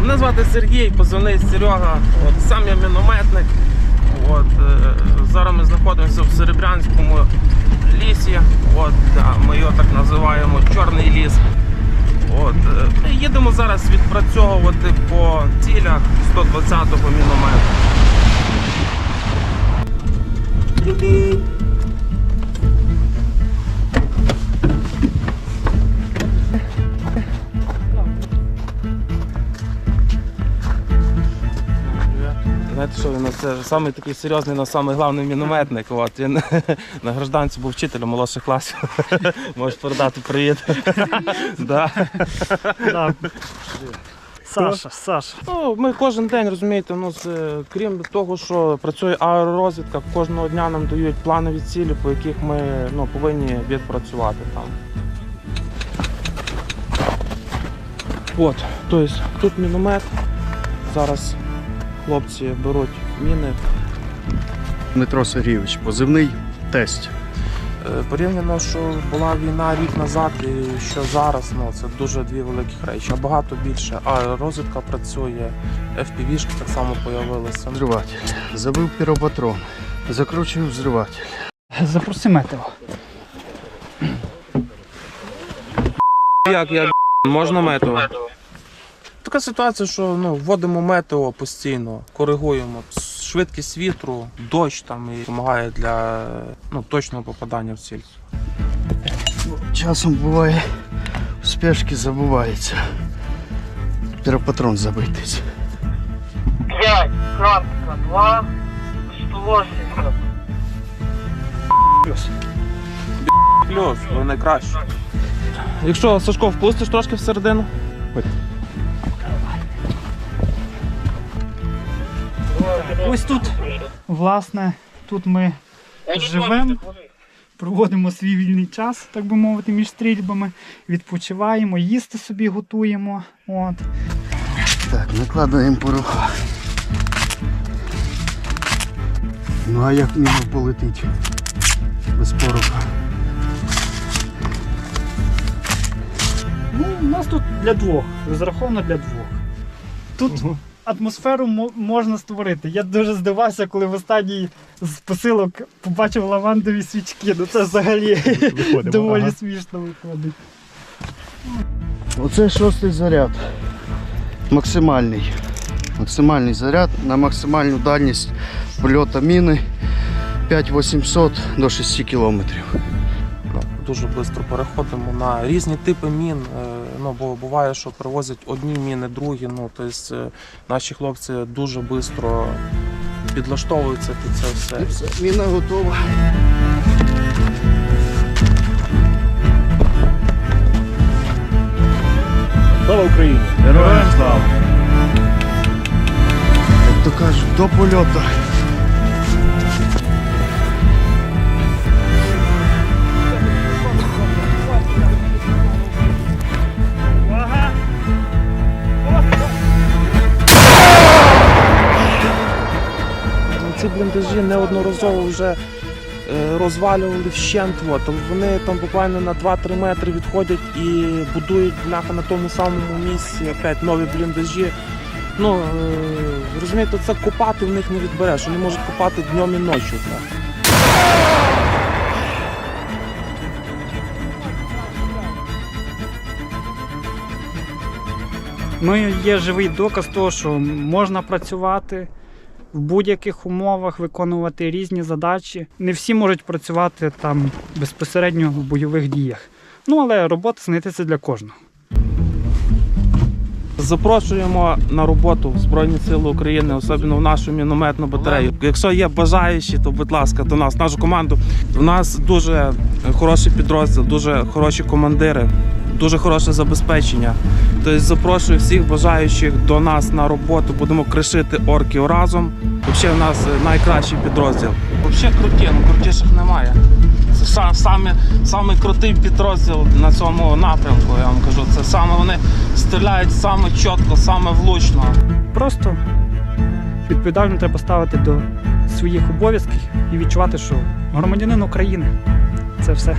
Мене звати Сергій, позивний Серега. От, сам я мінометник. От, е, зараз ми знаходимося в Серебрянському лісі. От, ми його так називаємо Чорний ліс. От, е, ми їдемо зараз відпрацьовувати по цілях 120-го міномету. Знаєте, що він це самий такий серйозний, але самий головний мінометник. От, він на гражданці був вчителем молодших класів. Можеш передати привіт. да. Да. Саша, Саша. Ну, ми кожен день розумієте, ну, з, е, крім того, що працює аеророзвідка, кожного дня нам дають планові цілі, по яких ми ну, повинні відпрацювати там. От, тобто тут міномет. Зараз хлопці беруть міни. Дмитро Сергійович, позивний тесть. Е, Порівняно, що була війна рік назад і що зараз, ну це дуже дві великі речі. А багато більше. А розвідка працює, FPV-шки так само з'явилися. Взриватель. Забив піропатрон. Закручую взриватель. Запроси метео. Як, як можна метео? Така ситуація, що ну, вводимо метео постійно, коригуємо швидкість вітру, дощ там і допомагає для ну, точного попадання в ціль. Часом буває, в спешки забувається. Піропатрон забитись. 5, крапка, 2, 180. Плюс. Плюс, ви найкраще. Якщо Сашко впустиш трошки всередину. Ось тут, власне, тут ми живемо, проводимо свій вільний час, так би мовити, між стрільбами, відпочиваємо, їсти собі готуємо. От. Так, накладаємо порох. Ну а як міна полетить без пороха? Ну, у нас тут для двох, розраховано для двох. Тут атмосферу можна створити. Я дуже здивався, коли в останній з посилок побачив лавандові свічки. Ну це взагалі доволі смішно виходить. Оце шостий заряд. Максимальний. Максимальний заряд на максимальну дальність польоту міни 5800 до 6 кілометрів. Ну, дуже швидко переходимо на різні типи мін. е, Ну, бо буває, що привозять одні міни, другі. Ну, тобто наші хлопці дуже швидко підлаштовуються під це все. Все, міна готова. Слава Україні! Героям слава! Як то кажуть, до польоту. Ці бліндажі неодноразово вже е, розвалювали вщент. От. Вони там буквально на 2-3 метри відходять і будують бляха на тому самому місці опять нові бліндажі. Ну, е, розумієте, це копати в них не відбереш. Вони можуть копати днем і ночі. Ну є живий доказ того, що можна працювати в будь-яких умовах, виконувати різні задачі. Не всі можуть працювати там безпосередньо в бойових діях. Ну але робота знайдеться для кожного. Запрошуємо на роботу Збройні Сили України, особливо в нашу мінометну батарею. Якщо є бажаючі, то будь ласка, до нас, нашу команду. У нас дуже хороший підрозділ, дуже хороші командири, дуже хороше забезпечення. Тобто запрошую всіх бажаючих до нас на роботу. Будемо кришити орків разом. Взагалі, в нас найкращий підрозділ. Взагалі круті, ну крутіших немає. Це сам, саме, саме крутий підрозділ на цьому напрямку. Я вам кажу, це саме вони стріляють саме чітко, саме влучно. Просто відповідально треба ставити до своїх обов'язків і відчувати, що громадянин України. це все.